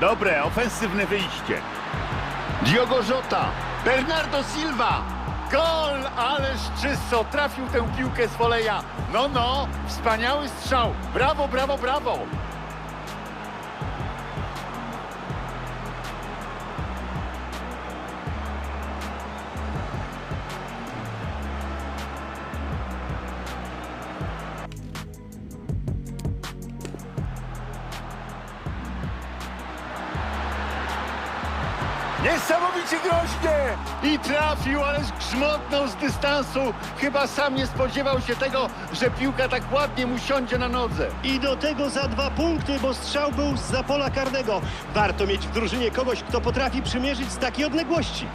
Dobre, ofensywne wyjście. Diogo Jota. Bernardo Silva. Gol! Ależ czysto trafił tę piłkę z woleja. No, no, wspaniały strzał. Brawo, brawo, brawo. Niesamowicie groźnie! I trafił, ależ grzmotnął z dystansu. Chyba sam nie spodziewał się tego, że piłka tak ładnie mu siądzie na nodze. I do tego za dwa punkty, bo strzał był z pola karnego. Warto mieć w drużynie kogoś, kto potrafi przymierzyć z takiej odległości.